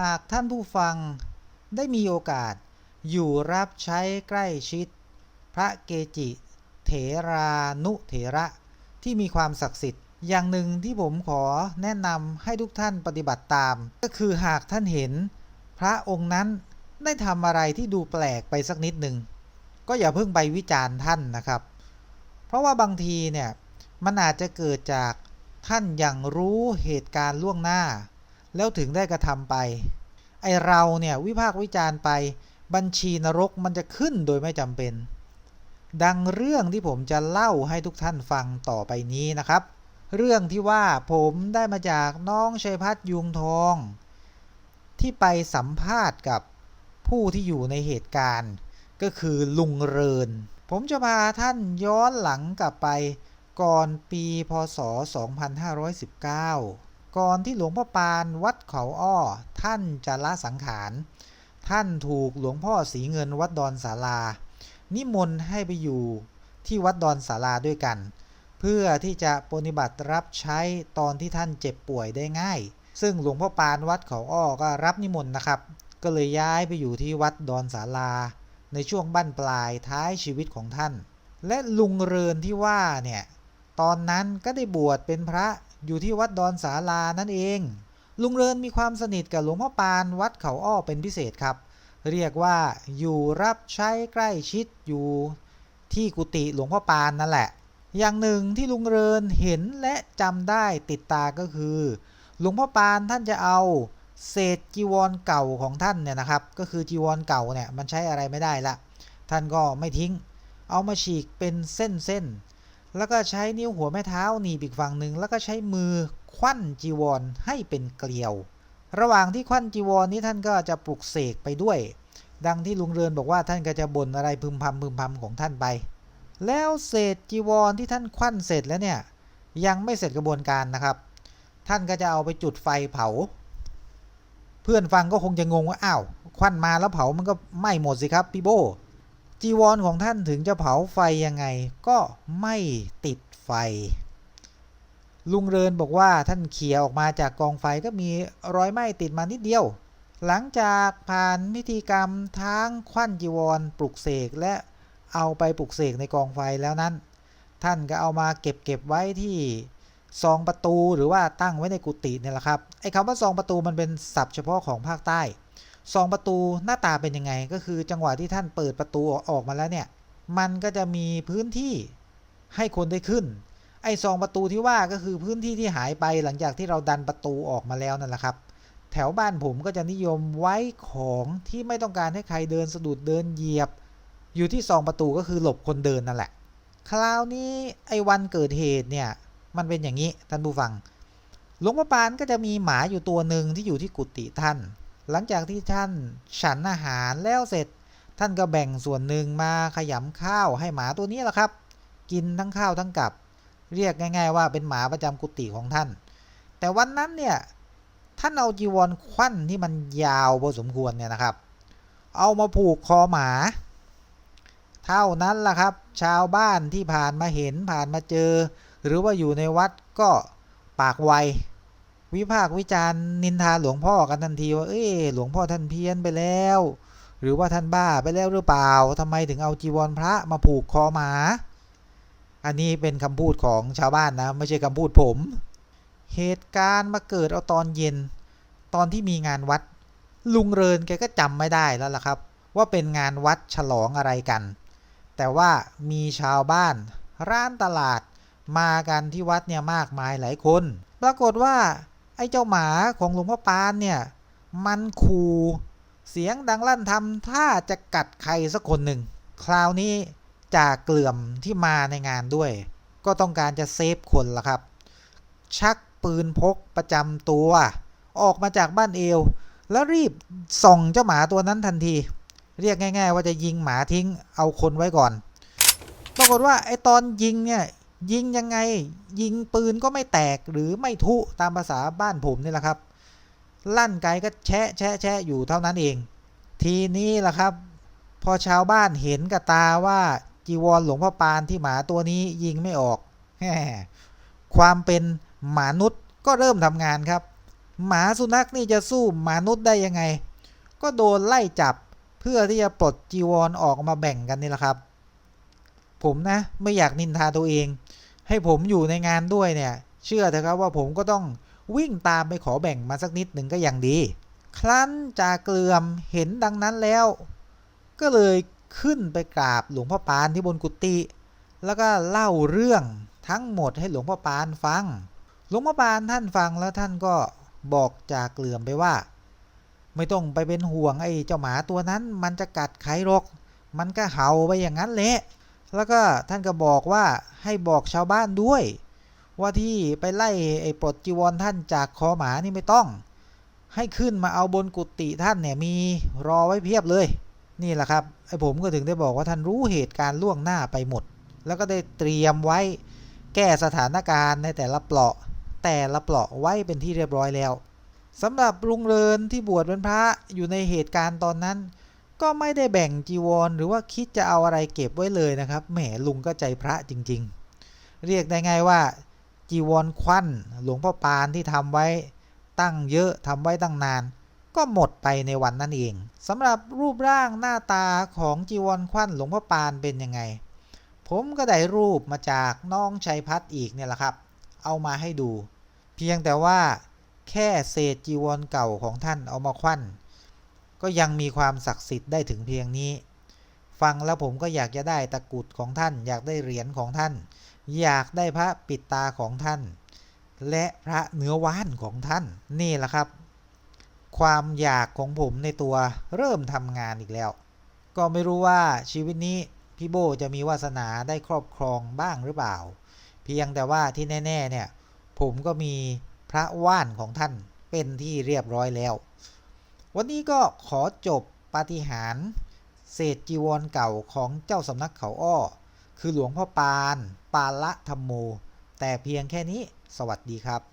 หากท่านผู้ฟังได้มีโอกาสอยู่รับใช้ใกล้ชิด พระเกจิเถรานุเถระที่มีความศักดิ์สิทธิ์ อย่างหนึ่งที่ผมขอแนะนำให้ทุกท่านปฏิบัติตาม ก็คือหากท่านเห็น พระองค์นั้นได้ทำอะไรที่ดูแปลกไปสักนิดหนึ่งก็อย่าเพิ่งไปวิจารณ์ท่านนะครับ เพราะว่าบางทีเนี่ยมันอาจจะเกิดจากท่านอย่างรู้เหตุการณ์ล่วงหน้า แล้วถึงได้กระทำไป ไอเราเนี่ยวิพากษ์วิจารณ์ไป บัญชีนรกมันจะขึ้นโดยไม่จำเป็น ดังเรื่องที่ผมจะเล่าให้ทุกท่านฟังต่อไปนี้นะครับ เรื่องที่ว่าผมได้มาจากน้องชัยพัฒน์ยุงทอง ที่ไปสัมภาษณ์กับผู้ที่อยู่ในเหตุการณ์ ก็คือลุงเริน ผมจะพาท่านย้อนหลังกลับไปก่อนปีพศ 2519 ก่อนที่หลวงพ่อปานวัดเขาอ้อ ท่านจะละสังขาร ท่านถูกหลวงพ่อสีเงินวัดดอนศาลา นิมนต์ให้ไปอยู่ที่วัดดอนศาลาด้วยกัน เพื่อที่จะปฏิบัติรับใช้ตอนที่ท่านเจ็บป่วยได้ง่าย ซึ่งหลวงพ่อปานวัดเขาอ้อก็รับนิมนต์นะครับ ก็เลยย้ายไปอยู่ที่วัดดอนศาลา ในช่วงบั้นปลายท้ายชีวิตของท่าน และลุงเรินที่ว่าเนี่ยตอนนั้นก็ได้บวชเป็นพระ อยู่ที่วัดดอนศาลานั่นเอง ลุงเรินมีความสนิทกับหลวงพ่อปานวัดเขาอ้อเป็นพิเศษครับ เรียกว่าอยู่รับใช้ใกล้ชิดอยู่ที่กุฏิหลวงพ่อปานนั่นแหละ อย่างหนึ่งที่ลุงเรินเห็นและจำได้ติดตาก็คือ หลวงพ่อปานท่านจะเอาเศษจีวรเก่าของท่านเนี่ยนะครับ ก็คือจีวรเก่าเนี่ยมันใช้อะไรไม่ได้ละ ท่านก็ไม่ทิ้ง เอามาฉีกเป็นเส้นๆ แล้วก็ใช้นิ้วหัวแม่เท้าหนีบอีกฝั่งหนึ่งแล้วก็ใช้มือควันจีวรให้เป็นเกลียว ระหว่างที่ควันจีวรนี้ท่านก็จะปลุกเสกไปด้วย ดังที่ลุงเรือนบอกว่าท่านก็จะบ่นอะไรพึมพำพึมพำของท่านไป แล้วเศษจีวรที่ท่านควันเสร็จแล้วเนี่ยยังไม่เสร็จกระบวนการนะครับ ท่านก็จะเอาไปจุดไฟเผา เพื่อนฟังก็คงจะงงว่าอ้าวควันมาแล้วเผามันก็ไหม้หมดสิครับพี่โบ จีวรของท่านถึงจะเผาไฟยังไงก็ไม่ติดไฟ ลุงเรินบอกว่าท่านเขี่ยออกมาจากกองไฟก็มีรอยไหม้ติดมานิดเดียว หลังจากผ่านพิธีกรรมทั้งควันจีวรปลุกเสกและเอาไปปลุกเสกในกองไฟแล้วนั้น ท่านก็เอามาเก็บเก็บไว้ที่ซองประตูหรือว่าตั้งไว้ในกุฏิเนี่ยแหละครับไอ้คำว่าซองประตูมันเป็นศัพท์เฉพาะของภาคใต้ ซองประตูหน้าตาเป็นยังไงก็คือจังหวะที่ท่านเปิดประตูออกมาแล้วเนี่ย มันก็จะมีพื้นที่ให้คนได้ขึ้น ไอ้ซองประตูที่ว่าก็คือพื้นที่ที่หายไปหลังจากที่เราดันประตูออกมาแล้วนั่นแหละครับแถวบ้านผมก็จะนิยมไว้ของที่ไม่ต้องการให้ใครเดินสะดุดเดินเหยียบ อยู่ที่ซองประตูก็คือหลบคนเดินนั่นแหละ คราวนี้ไอ้วันเกิดเหตุเนี่ย มันเป็นอย่างนี้ท่านผู้ฟังหลวงพ่อปานก็จะมีหมาอยู่ตัวหนึ่งที่อยู่ที่กุฏิท่าน หลังจากที่ท่านฉันอาหารแล้วเสร็จ ท่านก็แบ่งส่วนหนึ่งมาขยำข้าวให้หมาตัวนี้แหละครับ กินทั้งข้าวทั้งกับ เรียกง่าย ๆ ว่าเป็นหมาประจำกุฏิของท่าน แต่วันนั้นเนี่ยท่านเอาจีวรควันที่มันยาวพอสมควรเนี่ยนะครับ เอามาผูกคอหมา เท่านั้นล่ะครับ ชาวบ้านที่ผ่านมาเห็นผ่านมาเจอ หรือว่าอยู่ในวัดก็ปากไว วิพากษ์วิจารณ์นินทาหลวงพ่อกันทันทีว่าเอ้หลวงพ่อท่านเพี้ยนไปแล้ว หรือว่าท่านบ้าไปแล้วหรือเปล่าทำไมถึงเอาจีวรพระมาผูกคอหมา อันนี้เป็นคำพูดของชาวบ้านนะไม่ใช่คำพูดผม เหตุการณ์มาเกิดเอาตอนเย็น ตอนที่มีงานวัด ลุงเรินแกก็จำไม่ได้แล้วล่ะครับ ว่าเป็นงานวัดฉลองอะไรกัน แต่ว่ามีชาวบ้านร้านตลาดมากันที่วัดเนี่ยมากมายหลายคน ปรากฏว่า ไอ้เจ้าหมาของหลวงพ่อปานเนี่ย มันคูเสียงดังลั่นทำท่าจะกัดใครสักคนหนึ่ง คราวนี้จากเกลื่อมที่มาในงานด้วย ก็ต้องการจะเซฟคนละครับ ชักปืนพกประจำตัว ออกมาจากบ้านเอว แล้วรีบส่องเจ้าหมาตัวนั้นทันที เรียกง่าย ๆ ว่าจะยิงหมาทิ้งเอาคนไว้ก่อน ปรากฏว่าไอตอนยิงเนี่ย ยิงยังไงยิงปืนก็ไม่แตกหรือไม่ทุตามภาษาบ้านผมนี่แหละครับ ลั่นไกก็แชะแชะแชะอยู่เท่านั้นเอง ทีนี้ล่ะครับ พอชาวบ้านเห็นกับตาว่าจีวรหลวงพ่อปานที่หมาตัวนี้ยิงไม่ออกแความเป็นหมานุษย์ก็เริ่มทำงานครับ หมาสุนัขนี่จะสู้มนุษย์ได้ยังไง ก็โดนไล่จับเพื่อที่จะปลดจีวรออกมาแบ่งกันนี่แหละครับ ผมนะไม่อยากนินทาตัวเอง ให้ผมอยู่ในงานด้วยเนี่ย เชื่อเถอะครับว่าผมก็ต้องวิ่งตามไปขอแบ่งมาสักนิดหนึ่งก็ยังดี ครั้นจ่าเกลือมเห็นดังนั้นแล้ว ก็เลยขึ้นไปกราบหลวงพ่อปานที่บนกุฏิแล้วก็เล่าเรื่องทั้งหมดให้หลวงพ่อปานฟัง หลวงพ่อปานท่านฟังแล้วท่านก็บอกจ่าเกลือมไปว่า ไม่ต้องไปเป็นห่วงไอ้เจ้าหมาตัวนั้น มันจะกัดใครหรอก มันก็เห่าไปอย่างนั้นแหละ แล้วก็ท่านก็บอกว่าให้บอกชาวบ้านด้วย ว่าที่ไปไล่ไอ้ปลดจีวรท่านจากคอหมานี่ไม่ต้อง ให้ขึ้นมาเอาบนกุฏิท่านเนี่ยมีรอไว้เพียบเลย นี่แหละครับไอ้ผมก็ถึงได้บอกว่าท่านรู้เหตุการณ์ล่วงหน้าไปหมด แล้วก็ได้เตรียมไว้แก้สถานการณ์ในแต่ละเปราะแต่ละเปราะไว้เป็นที่เรียบร้อยแล้วสำหรับลุงเรินที่บวชเป็นพระอยู่ในเหตุการณ์ตอนนั้น ก็ไม่ได้แบ่งจีวร หรือว่าคิดจะเอาอะไรเก็บไว้เลยนะครับ แหมลุงก็ใจพระจริง ๆ เรียกได้ไงว่า จีวรควันหลวงพ่อปานที่ทำไว้ตั้งเยอะทำไว้ตั้งนาน ก็หมดไปในวันนั้นเองสำหรับรูปร่างหน้าตาของจีวรควันหลวงพ่อปานเป็นยังไง ผมก็ได้รูปมาจากน้องชัยพัฒน์อีกเนี่ยแหละครับ เอามาให้ดู เพียงแต่ว่าแค่เศษจีวรเก่าของท่านเอามาควัน ก็ยังมีความศักดิ์สิทธิ์ได้ถึงเพียงนี้ ฟังแล้วผมก็อยากจะได้ตะกุดของท่าน อยากได้เหรียญของท่าน อยากได้พระปิดตาของท่าน และพระเนื้อว่านของท่านนี่แหละครับ ความอยากของผมในตัวเริ่มทำงานอีกแล้ว ก็ไม่รู้ว่าชีวิตนี้พี่โบจะมีวาสนาได้ครอบครองบ้างหรือเปล่า เพียงแต่ว่าที่แน่ ๆ เนี่ย ผมก็มีพระว่านของท่านเป็นที่เรียบร้อยแล้ว วันนี้ก็ขอจบปาฏิหาริย์เศษจีวรเก่าของเจ้าสำนักเขาอ้อ คือหลวงพ่อปาน ปาละธรรมโม แต่เพียงแค่นี้ สวัสดีครับ